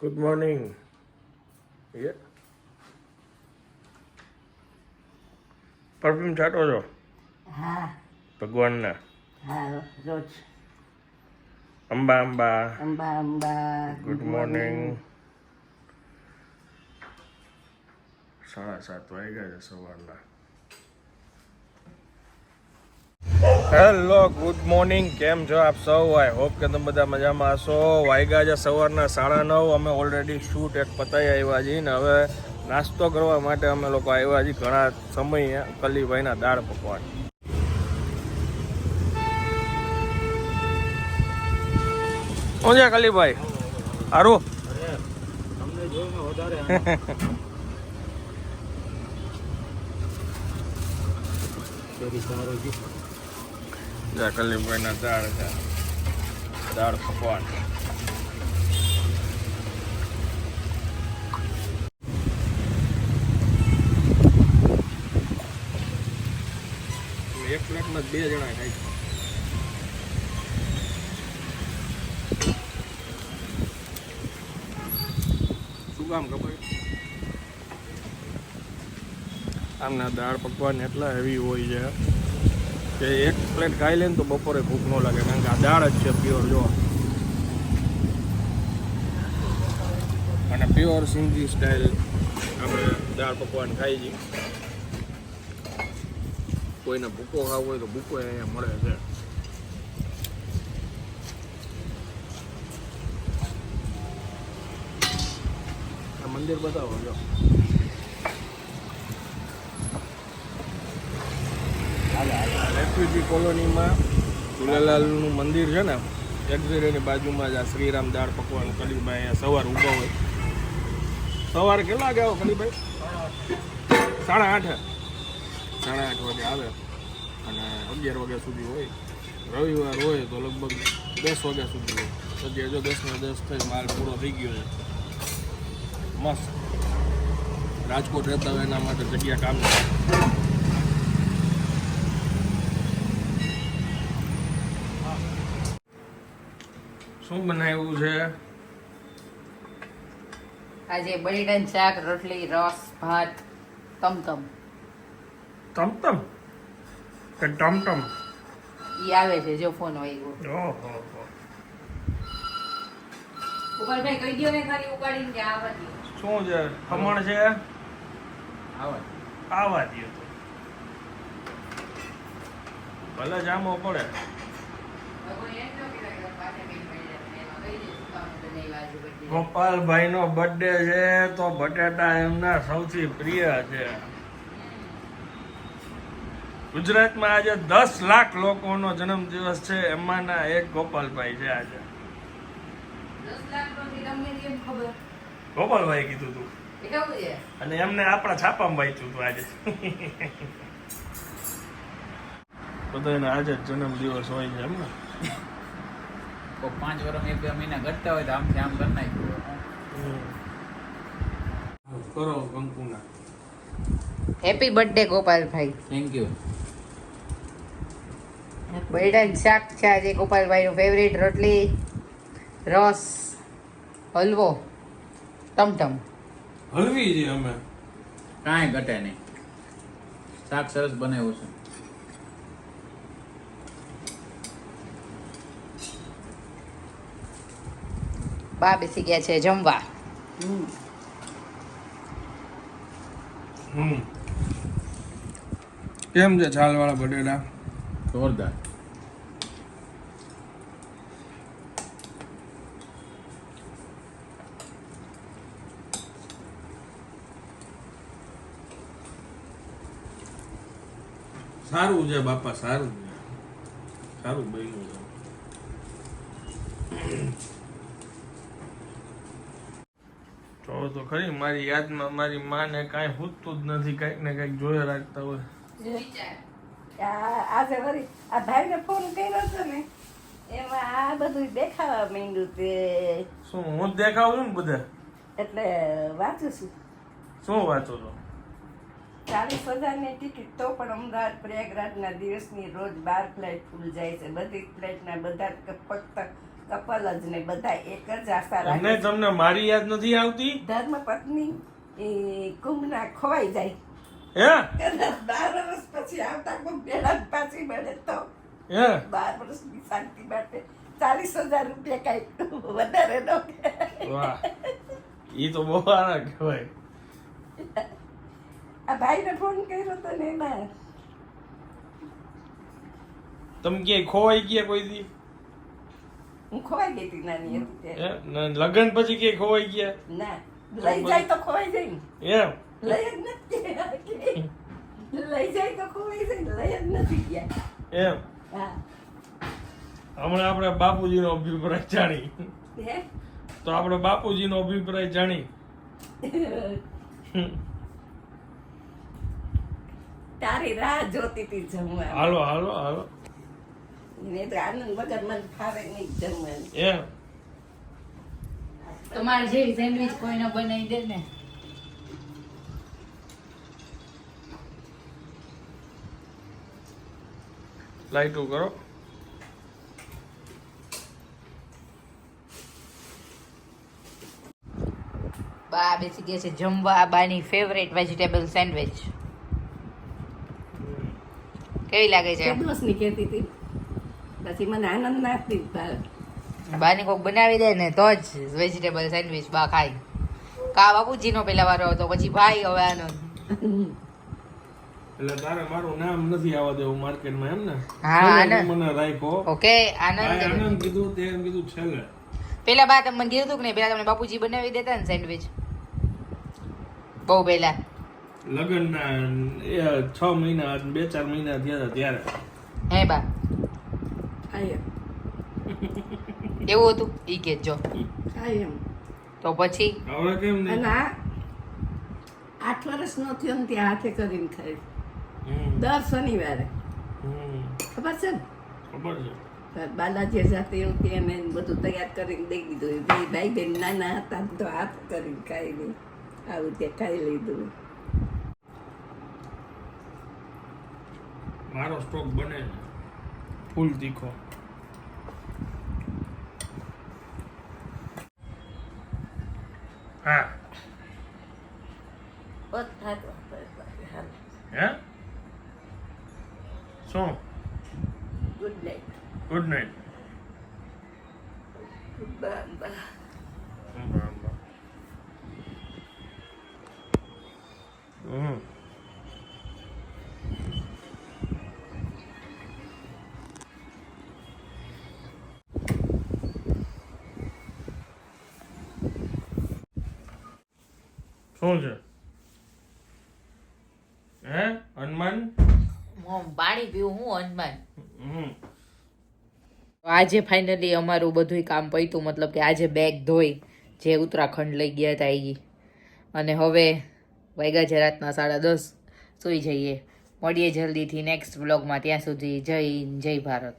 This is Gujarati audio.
ગુડ મોર્નિંગ એ પરફ્યુમ છાંટો છો હા ભગવાનના હા રોજ અંબા અંબા અંબા અંબા ગુડ મોર્નિંગ સાડા સાત વાગ્યા છે સવારના હેલો ગુડ મોર્નિંગ કેમ છો આપ સૌ? આઈ હોપ કે તમે બધા મજામાં હશો. વાગ્યા છે સવારના સાડા નવ. અમે ઓલરેડી શૂટ એક પતાવી આવ્યા છીએ ને હવે નાસ્તો કરવા માટે અમે લોકો આવ્યા છીએ ઘણા સમય કલીભાઈના દાળ પકવાન. શું છે કલીભાઈ? સારું જા કલીભાઈના દાળ છે. દાળ પકવાન. એક પ્લેટમાં બે જણા ખાય છે. કામ ખબર? આમના દાળ પકવાન એટલા હેવી હોય છે. કે એક પ્લેટ ખાઈ લે ને તો બપોરે ભૂખ ન લાગે, કારણ કે આ દાળ જ છે પ્યોર જો. અને પ્યોર સિંધી સ્ટાઇલ આપણે દાળ પકવાન ખાઈ છીએ કોઈને ભૂકો ખાવો હોય તો ભૂકો અહીંયા મળે છે. મંદિર બતાવો, જો. રેફ્યુજી કોલોનીમાં ઝૂલાલાલનું મંદિર છે ને એક્ઝિટની બાજુમાં જ આ શ્રીરામ દાળ પકવાન કલીભાઈ અહીંયા સવાર ઊભા હોય. સવારે કેટલા વાગે આવો કલીભાઈ? સાડા આઠે. સાડા આઠ વાગે આવે. અને અગિયાર વાગ્યા સુધી હોય. રવિવાર હોય તો લગભગ દસ વાગ્યા સુધી હોય. પછી હજુ દસ ને દસ થઈ માલ પૂરો થઈ ગયો છે. મસ્ત. રાજકોટ રહેતા હોય એના માટે જગ્યા કામ શું બનાવ્યું છે? આજે બળીડન શાક રોટલી રસ ભાત તમતમ. તમતમ? કે ટમટમ? ઈ આવે છે જો ફોન વાગ્યો. ઓહો હો. ઉપરભાઈ કહી દો ને ખાલી ઉપાડીને કે આવવા દો શું છે? ખમણ છે? આવા દો તો. ભલે જામો પડે. ગોપાલભાઈ નો બર્થડે છે તો બટેટા એમના સૌથી પ્રિય છે. ગુજરાતમાં આજે દસ લાખ લોકોનો જન્મદિવસ છે એમાંના એક ગોપાલભાઈ છે આજે. ગોપાલભાઈ કીધું તું. અને એમને આપણા છાપામાં વાંચ્યું હતું આજે. બધાને આજે જ જન્મદિવસ હોય છે એમ તો પાંચ વર્ષ એક બે મહિના ઘટતા હોય તો આમથી આમ કરી નાખ્યું કરો કંકુના. Happy birthday Gopalbhai. Thank you બળીડન શાક છે આજે ગોપાલભાઈ નું ફેવરેટ રોટલી રસ હલવો ટમટમ. હલવી છે અમે. કાંઈ ઘટે નહીં. શાક સરસ બનાવ્યું છે. બા બેસી ગયા છે જમવા. કેમ છે છાલવાળા બટેટા? જોરદાર. સારું છે બાપા સારું છે. સારું બન્યું છે. જો તો ખરી મારી યાદમાં મારી માને કાંઈ હૂતતું જ નથી કંઈક ને કંઈક જોયા રાખતા હોય. આ- આજે વળી આ ભાઈને ફોન કર્યો હતો ને એમાં આ બધું દેખાવા માંડ્યું તે શું હું દેખાવું છું ને બધા? એટલે વાંચું છું. શું વાંચો છો? ચાલીસ હજારની ટિકિટ તો પણ અમદાવાદ પ્રયાગરાજના દિવસની રોજ બાર ફ્લાઇટ ફૂલ જાય છે. બધી ફ્લાઇટના બધા ફક્ત કપલ જ ને બધા એક જ આશા રાખે તમને મારી યાદ નથી આવતી? ધર્મ પત્ની એ કુંભના ખોવાઈ જાય. હે? કદાચ બાર વર્ષ પછી આવતા કુંભ ભેળા પાછી મળે તો. હે? બાર વર્ષની શાંતિ માટે ચાલીસ હજાર રૂપિયા કઈ વધારે ન. વાહ. એ તો બહુ સારા કહેવાય. આ ભાઈને ફોન કર્યો તો ને એમાં. તમે ક્યાંય ખોવાઈ ગયા કોઈ દી? હું ખોવાઈ ગઈ હતી નાની હતી ત્યારે. લગ્ન પછી ક્યાંય ખોવાઈ ગયા? ના. લઈ જાય તો ખોવાઈ જાય ને. એમ? લઈ જ નથી લઈ જાય તો ખોવાઈ જાય લઈ જ નથી ગયા. એમ? હા. હમણાં આપણે બાપુજીનો અભિપ્રાય જાણી. તો આપણે બાપુજીનો અભિપ્રાય જાણી. તારી રાહ જોતી હતી જમવા હાલો હાલો હાલો. ને તો આનંદ વગર મને ફાવે નહીં જમવાનું. એમ. તમારે જેવી સેન્ડવિચ કોઈને બનાવી દે ને. લાઈટું કરો. બા બેસી ગયા છે જમવા બાની ફેવરેટ વેજીટેબલ સેન્ડવિચ કેવી લાગે છે? ની કહેતી હતી. પછી મને આનંદ નાખતી બાની કોક બનાવી દે ને તો જ વેજીટેબલ સેન્ડવિચ બા ખાય. કા બાપુજીનો પેલા વારો હતો પછી ભાઈ હવે આનો. એટલે તારે મારું નામ નથી આવવા દેવું માર્કેટમાં એમ ને? હા, આનંદ. મને રાખો ઓકે આનંદ આનંદ કીધું તે એમ કીધું છેલ્લે. પેલા બા તમને કીધું હતું કે નહીં પેલા તમને બાપુજી બનાવી દેતા ને સેન્ડવિચ બહુ પેલા લગ્નના એ છ મહિના બે ચાર મહિના થયા હતા ત્યારે. હે બા. એવું હતું? ઈ કે જો. એમ. તો પછી? હવે કેમ અને નહીં આ આઠ વર્ષ નો થયો ને ત્યાં હાથે કરીને ખાય દર શનિવારે. ખબર છે ને? ખબર છે. બાલાજી સાથે એવું કે એને બધું તૈયાર કરીને દઈ દીધું. બે ભાઈ બેન નાના હતા તો હાથ કરીને ખાઈ લઈ આવું ત્યાં ખાઈ લીધું. મારો સ્ટોક બને ફૂલ તીખો હા. શું? ગુડ નાઇટ ગુડ નાઇટ બા બા હમ. શું છે? હે? હનુમાન? પાણી પીવું હું હનુમાન. હમ. આજે ફાઇનલી અમારું બધું કામ પત્યું મતલબ કે આજે બેગ ધોઈ જે ઉત્તરાખંડ લઈ ગયા હતા એ અને હવે વાગ્યા છે રાતના સાડા દસ સુઈ જઈએ. મળીએ જલ્દીથી નેક્સ્ટ વ્લોગમાં ત્યાં સુધી જય જય ભારત.